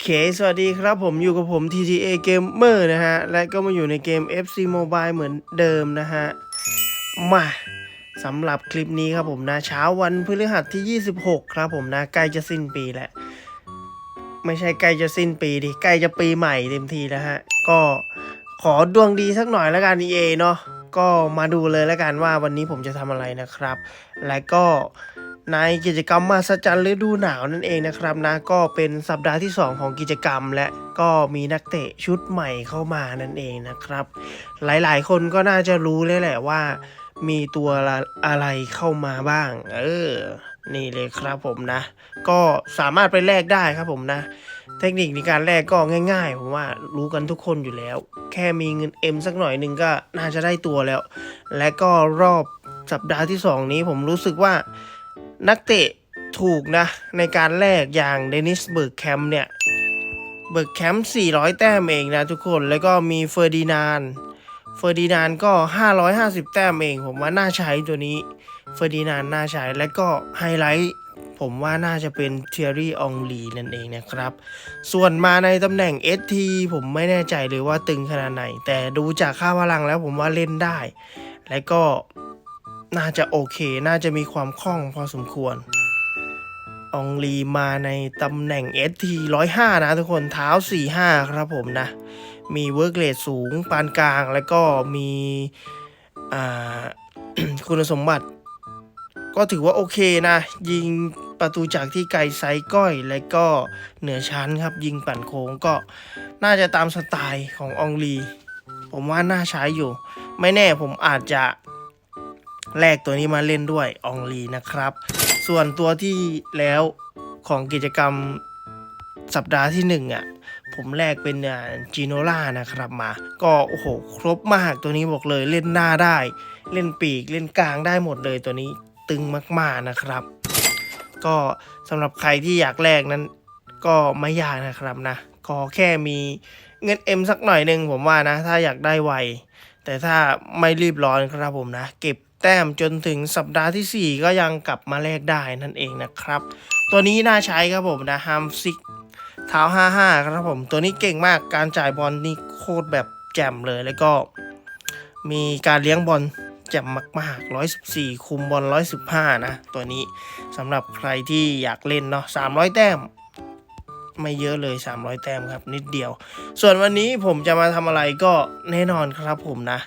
เค สวัสดีครับผมอยู่กับผม TTA Gamer นะฮะ และก็มาอยู่ในเกม FC Mobile เหมือนเดิมนะฮะ มาสำหรับคลิปนี้ครับผมนะ เช้าวันพฤหัสที่ 26 ครับผมนะ ใกล้จะสิ้นปีแล้ว ไม่ใช่ใกล้จะสิ้นปีดิ ใกล้จะปีใหม่เต็มทีแล้วฮะ ก็ขอดวงดีสักหน่อยแล้วกัน EA เนาะก็มาดูเลยแล้วกันว่าวันนี้ผมจะทำอะไรนะครับ และก็ ในกิจกรรมมาสจันฤดูหนาวนั่นเองนะครับนะก็เป็นสัปดาห์ที่ 2 ของกิจกรรม และก็มีนักเตะชุดใหม่เข้ามานั่นเองนะครับ หลายๆ คนก็น่าจะรู้เลยแหละว่า มีตัวอะไรเข้ามาบ้าง เออ นี่เลยครับผมนะ ก็สามารถไปแลกได้ครับผมนะ เทคนิคในการแลกก็ง่ายๆผมว่ารู้กันทุกคนอยู่แล้ว แค่มีเงิน M สักหน่อยหนึ่งก็น่าจะได้ตัวแล้ว และก็รอบสัปดาห์ที่ 2 นี้ผมรู้สึกว่า นักเตะถูกนะ ในการแลกอย่างเดนิสเบิร์กแคมป์เนี่ย เบิร์กแคมป์400 แต้มเองนะทุกคนแล้วก็มีเฟอร์ดินานเฟอร์ดินานก็ 550 แต้มเอง ผมว่าน่าใช้ตัวนี้เฟอร์ดินานน่าใช้และก็ไฮไลท์ผมว่าน่าจะเป็นเทียรี่องลีนั่นเองนะครับ ส่วนมาในตำแหน่ง ST ผมไม่แน่ใจเลยว่าตึงขนาดไหน แต่ดูจากค่าพลังแล้วผมว่าเล่นได้ และก็ น่าจะโอเค น่าจะมีความคล่องพอสมควรอองลีมาในตำแหน่ง ST 105 นะทุกคนเท้า 45 ครับผมนะ มีเวิร์กเลทสูงปานกลางแล้วก็มีคุณสมบัติ ก็ถือว่าโอเคนะ ยิงประตูจากที่ไกลไซก้อยและก็เหนือชั้นครับยิงปั่นโค้งก็น่าจะตามสไตล์ของอองลี ผมว่าน่าใช้อยู่ ไม่แน่ผมอาจจะ แลกตัวนี้มาเล่นด้วยอองลีนะครับ ส่วนตัวที่แล้วของกิจกรรมสัปดาห์ที่หนึ่งอะผมแลกเป็นจีโนล่านะครับมา ก็โอ้โห ครบมากตัวนี้บอกเลยเล่นหน้าได้ เล่นปีกเล่นกลางได้หมดเลยตัวนี้ตึงมากๆนะครับ ก็สำหรับใครที่อยากแลกนั้นก็ไม่ยากนะครับนะขอแค่มีเงิน M สักหน่อยหนึ่งผมว่านะ ถ้าอยากได้ไวแต่ถ้าไม่รีบร้อนครับผมนะ เก็บ แต้มจนถึงสัปดาห์ที่ 4 ก็ยังกลับมาแลกได้นั่นเองนะครับ ตัวนี้น่าใช้ครับผมนะฮัมซิกเท้า 55 ครับผม ตัวนี้เก่งมากการจ่ายบอลนี่โคตรแบบแจ่มเลยแล้วก็ มีการเลี้ยงบอลแจ่มมากๆ 114 คุมบอล 115 นะ ตัวนี้สำหรับใครที่อยากเล่นเนาะ300 แต้มไม่เยอะเลย 300 แต้มครับ นิดเดียว ส่วนวันนี้ผมจะมาทำอะไรก็แน่นอนครับผมนะ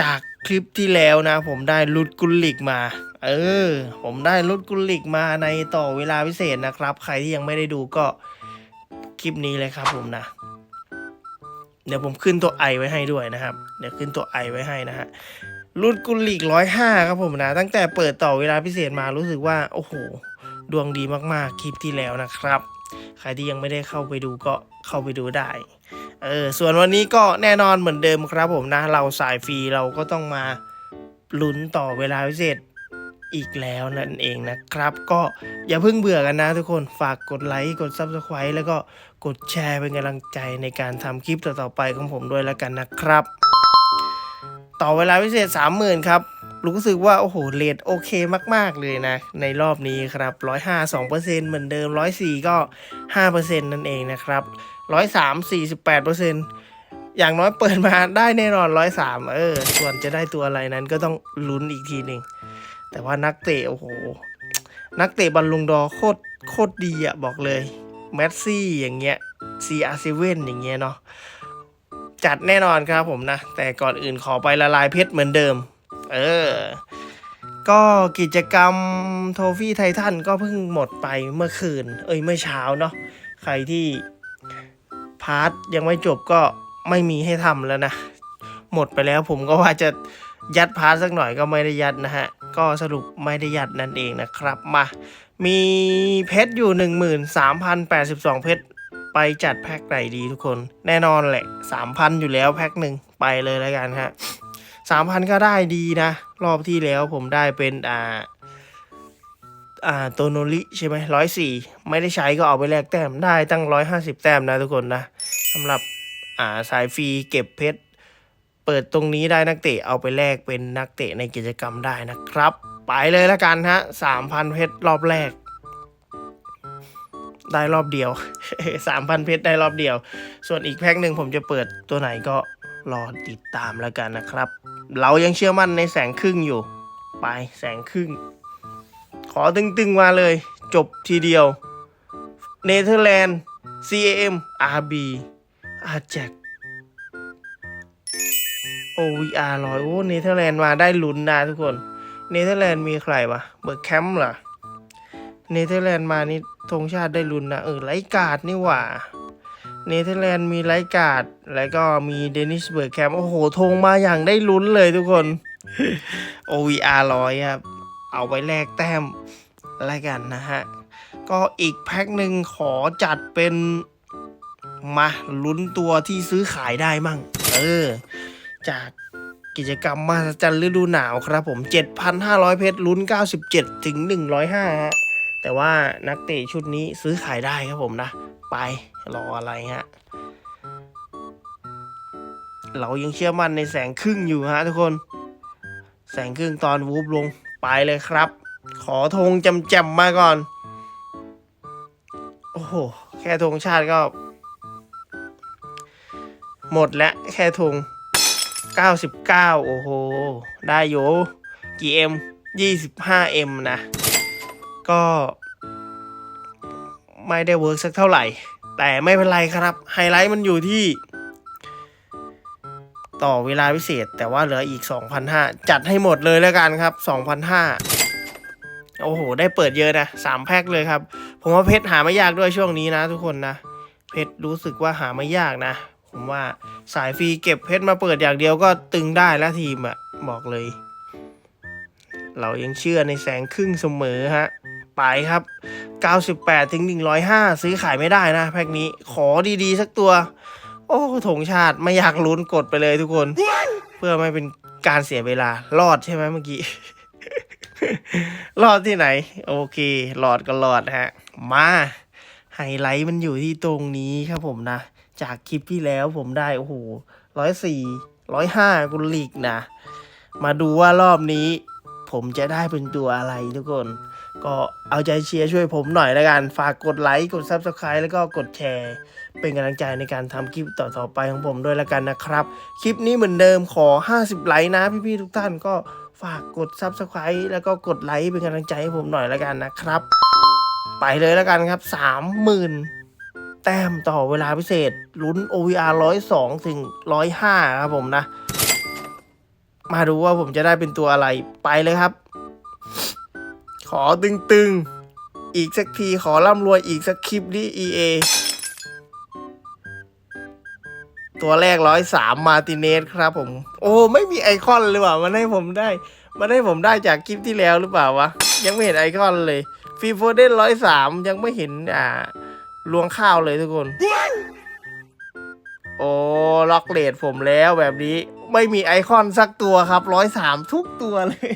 จาก คลิปที่แล้วนะ ผมได้ลุดกุลลิกมา เออ ผมได้ลุดกุลลิกมาในต่อเวลาพิเศษนะครับ ใครที่ยังไม่ได้ดูก็คลิปนี้เลยครับผมนะ เดี๋ยวผมขึ้นตัวไอไว้ให้ด้วยนะครับ เดี๋ยวขึ้นตัวไอไว้ให้นะฮะลุดกุลลิกร้อยห้าครับผมนะ ตั้งแต่เปิดต่อเวลาพิเศษมารู้สึกว่า โอ้โห ดวงดีมากๆ คลิปที่แล้วนะครับ ใครที่ยังไม่ได้เข้าไปดูก็เข้าไปดูได้ เออส่วนวันนี้ก็แน่นอนเหมือนเดิมครับผมนะ เราสายฟรีเราก็ต้องมาลุ้นต่อเวลาพิเศษอีกแล้วนั่นเองนะครับ ก็อย่าเพิ่งเบื่อกันนะทุกคนฝากกดไลค์กด Subscribe แล้วก็กดแชร์เป็นกำลังใจในการทำคลิปต่อๆไปของผมด้วยแล้วกันนะครับ ต่อเวลาพิเศษ 30,000 ครับรู้สึกว่า โอ้โหเรทโอเคมาก ๆ เลยนะ ในรอบนี้ครับ 105 2%เหมือนเดิม 104 ก็ 5%นั่นเองนะครับ 103 48%อร์เซ็นอย่างน้อยเปิดมาได้แน่นอน103เออ ส่วนจะได้ตัวอะไรนั้นก็ต้องลุ้นอีกทีหนึ่ง แต่ว่านักเตะโอ้โห นักเตะบอลลุงดอโคตรโคตรดีอะบอกเลยแมสซี่อย่างเงี้ย CR7 อย่างเงี้ยเนาะจัดแน่นอนครับผมนะ แต่ก่อนอื่นขอไปละลายเพชรเหมือนเดิม เออ ก็กิจกรรมโทฟี่ไททันก็เพิ่งหมดไปเมื่อคืน เอ้ยเมื่อเช้าเนาะใครที่ พาร์ทยังไม่จบก็ไม่มีให้ทำแล้วนะ หมดไปแล้วผมก็ว่าจะยัดพาร์ทสักหน่อยก็ไม่ได้ยัดนะฮะ ก็สรุปไม่ได้ยัดนั่นเองนะครับมา มีเพชรอยู่ 13,082 เพชรไปจัดแพ็คไหนดีทุกคนแน่นอนแหละ 3,000 อยู่แล้วแพ็คหนึ่งไปเลยแล้วกันฮะ3,000 ก็ได้ดีนะ รอบที่แล้วผมได้เป็นอ่าอ่าโตโนริใช่ไหมร้อยสี่ไม่ได้ใช้ก็เอาไปแลกแต้มได้ตั้งร้อยห้าสิบแต้มนะทุกคนนะำหรับอ่าสายฟรีเก็บเพชรเปิดตรงนี้ได้นักเตะเอาไปแลกเป็นนักเตะในกิจกรรมได้นะครับ ไปเลยแล้วกันฮะสามพันเพชรรอบแรก ได้รอบเดียวสามพันเพชรได้รอบเดียว ส่วนอีกแพ็คหนึ่งผมจะเปิดตัวไหนก็รอติดตามแล้วกันนะครับ เรายังเชื่อมั่นในแสงครึ่งอยู่ ไปแสงครึ่ง ขอตึงๆมาเลย จบทีเดียว เนเธอร์แลนด์ CAM RB อาแจก OVR ร้อยโอ้เนเธอร์แลนด์มาได้ลุ้นนะทุกคน เนเธอร์แลนด์มีใครวะ เบิร์กแคมป์เหรอ เนเธอร์แลนด์มานี่ธงชาติได้ลุ้นนะเออไลการ์ดนี่หว่า เนเธอร์แลนด์มีไลการ์ดแล้วก็มีเดนิสเบิร์กแคมป์โอ้โหธงมาอย่างได้ลุ้นเลยทุกคน OVR ร้อยครับ เอาไปแลกแต้มอะไรกันนะฮะ ก็อีกแพ็คหนึ่งขอจัดเป็น มาลุ้นตัวที่ซื้อขายได้มั่ง เออ จากกิจกรรมมาจันฤดูหนาวครับผม 7,500 เพชรลุ้น 97 ถึง 105ฮะแต่ว่านักเตะชุดนี้ซื้อขายได้ครับผมนะ ไปรออะไรฮะเรายังเชื่อมั่นในแสงครึ่งอยู่ฮะทุกคน แสงครึ่งตอนวูบลงไปเลยครับ ขอธงจำจำมาก่อน โอ้โห แค่ธงชาติก็ หมดแล้วแค่ธง99 โอ้โห ได้อยู่กี่เอ็ม25เอ็มนะ ก็ ไม่ได้เวิร์กสักเท่าไหร่ แต่ไม่เป็นไรครับ ไฮไลท์มันอยู่ที่ ต่อเวลาพิเศษ แต่ว่าเหลืออีก 2,500 จัดให้หมดเลยแล้วกันครับ 2,500 โอ้โห ได้เปิดเยอะนะสามแพ็คเลยครับ ผมว่าเพชรหาไม่ยากด้วยช่วงนี้นะทุกคนนะ เพชรรู้สึกว่าหาไม่ยากนะ ผมว่าสายฟรีเก็บเพชรมาเปิดอย่างเดียวก็ตึงได้แล้วทีมอะบอกเลย เรายังเชื่อในแสงครึ่งเสมอฮะไปครับ 98ถึง105 ซื้อขายไม่ได้นะแพ็คนี้ขอดีๆ สักตัว โอ้ถงชาติไม่อยากลุ้นกดไปเลยทุกคน เพื่อไม่เป็นการเสียเวลารอดใช่ไหมเมื่อกี้ รอดที่ไหน โอเครอดก็รอดฮะ มาไฮไลท์มันอยู่ที่ตรงนี้ครับผมนะ จากคลิปที่แล้วผมได้ โอ้โหร้อยสี่ร้อยห้ากุลีกนะ มาดูว่ารอบนี้ ผมจะได้เป็นตัวอะไรทุกคน ก็เอาใจเชียร์ช่วยผมหน่อยแล้วกัน ฝากกดไลค์กด Subscribe แล้วก็กดแชร์ เป็นกำลังใจในการทำคลิปต่อๆไปของผมด้วยแล้วกันนะครับ คลิปนี้เหมือนเดิมขอ 50 ไลค์นะพี่ๆทุกท่านก็ฝากกด Subscribe แล้วก็กดไลค์เป็นกำลังใจให้ผมหน่อยแล้วกันนะครับ ไปเลยแล้วกันครับ 30,000 แต้มต่อเวลาพิเศษ ลุ้น OVR 102 ถึง 105 ครับผมนะ มาดูว่าผมจะได้เป็นตัวอะไรไปเลยครับ ขอตึงๆ อีกสักทีขอร่ำรวยอีกสักคลิปดิ EA ตัวแรกร้อยสามมาติเนสครับผม โอ้ ไม่มีไอคอนเลยว่ะมันให้ผมได้มันให้ผมได้จากคลิปที่แล้วหรือเปล่าวะ ยังไม่เห็นไอคอนเลยฟีโฟเดนร้อยสามยังไม่เห็นอ่า ลวงข้าวเลยทุกคน โอ้ล็อกเลดผมแล้วแบบนี้ไม่มีไอคอนสักตัวครับร้อยสามทุกตัวเลย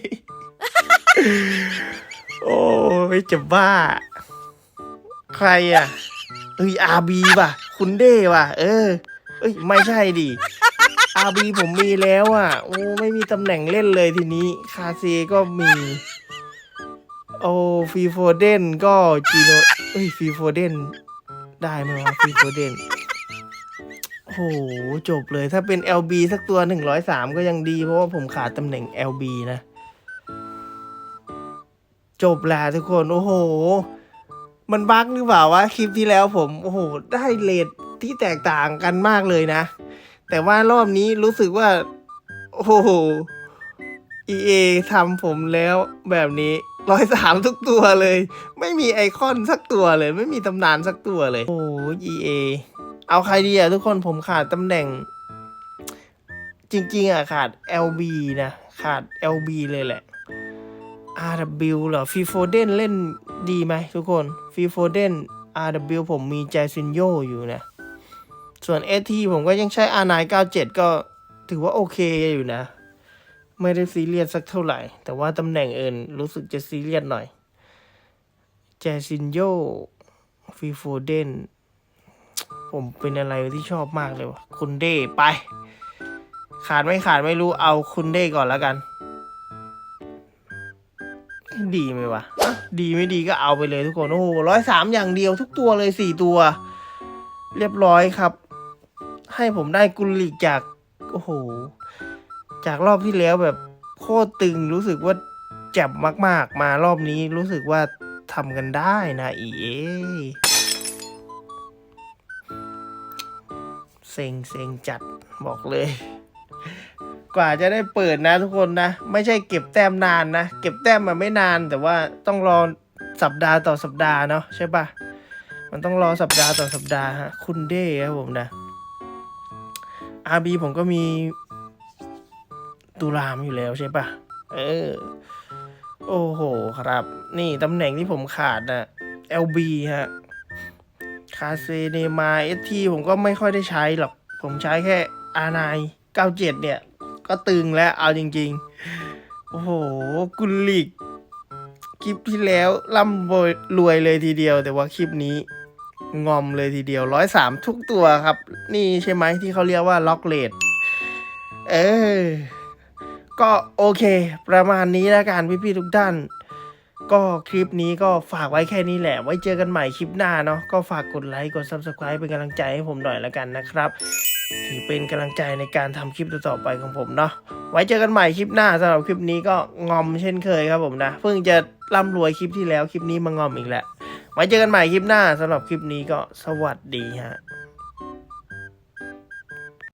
โอ้ยจะบ้า ใครอะเอ้ยอาบีว่ะ คุณเด้ว่ะ เออ เอ้ย ไม่ใช่ดิอาบีผมมีแล้วอะ โอ้ไม่มีตำแหน่งเล่นเลยทีนี้ คาเซก็มี โอ้ฟีโฟเดนก็จีโนเอ้ยฟีโฟเดน ได้ไหมวะฟีโฟเดนโอ้โห จบเลยถ้าเป็น LB สักตัว 103 ก็ยังดี เพราะว่าผมขาดตำแหน่ง LB นะ จบแล้วทุกคน โอ้โห มันบั๊กหรือเปล่าวะคลิปที่แล้วผม โอ้โห ได้เลทที่แตกต่างกันมากเลยนะ แต่ว่ารอบนี้รู้สึกว่า โอ้โห EA ทำผมแล้วแบบนี้ ร้อยสามทุกตัวเลย ไม่มีไอคอนสักตัวเลย ไม่มีตำนานสักตัวเลย โอ้โห EA เอาใครดีอะทุกคนผมขาดตำแหน่ง จริง ๆอะขาด LB นะ ขาด LB เลยแหละ RW เหรอฟีโฟเดนเล่นดีไหมทุกคนฟีโฟเดน RW ผมมีแจซินโยอยู่นะ ส่วน AT ผมก็ยังใช้ R997 ก็ถือว่าโอเคอยู่นะ ไม่ได้ซีเรียสสักเท่าไหร่ แต่ว่าตำแหน่งอื่นรู้สึกจะซีเรียสหน่อย แจซินโยฟีโฟเดน ผมเป็นอะไรที่ชอบมากเลยวะคุณเด้ไป ขาดไม่ขาดไม่รู้เอาคุณเด้ก่อนแล้วกัน ดีไหมวะ ดีไม่ดีก็เอาไปเลยทุกคน โอ้โหร้อยสามอย่างเดียวทุกตัวเลยสี่ตัว เรียบร้อยครับ ให้ผมได้กุลลิกจาก โอ้โห จากรอบที่แล้วแบบโคตรตึงรู้สึกว่าแจ็บมาก ๆ มารอบนี้รู้สึกว่าทำกันได้นะอีเอเซ็งเซ็งจัดบอกเลย กว่าจะได้เปิดนะทุกคนนะ ไม่ใช่เก็บแต้มนานนะ เก็บแต้มมาไม่นาน แต่ว่าต้องรอสัปดาห์ต่อสัปดาห์เนาะใช่ปะมันต้องรอสัปดาห์ต่อสัปดาห์ฮะคุณเด้ครับผมนะ RB ผมก็มี ตุลามอยู่แล้วใช่ปะเออ โอ้โหครับ นี่ตำแหน่งที่ผมขาดนะ LB ฮะ คาเซเนมาเอทีผมก็ไม่ค่อยได้ใช้หรอก ผมใช้แค่ R9 97 เนี่ย ก็ตึงแล้วเอาจริง ๆ โอ้โห กุลลิก คลิปที่แล้วร่ำรวยเลยทีเดียว แต่ว่าคลิปนี้งอมเลยทีเดียวร้อยสามทุกตัวครับ นี่ใช่ไหมที่เขาเรียกว่าล็อกเลดเออ ก็โอเค ประมาณนี้แล้วกันพี่ๆทุกท่าน ก็คลิปนี้ก็ฝากไว้แค่นี้แหละ ไว้เจอกันใหม่คลิปหน้าเนาะก็ฝากกดไลค์กด Subscribe เป็นกำลังใจให้ผมหน่อยแล้วกันนะครับถือเป็นกำลังใจในการทำคลิปต่อไปของผมเนาะไว้เจอกันใหม่คลิปหน้าสำหรับคลิปนี้ก็งอมเช่นเคยครับผมนะเพิ่งจะร่ำรวยคลิปที่แล้วคลิปนี้มางอมอีกแล้วไว้เจอกันใหม่คลิปหน้าสำหรับคลิปนี้ก็สวัสดีฮะ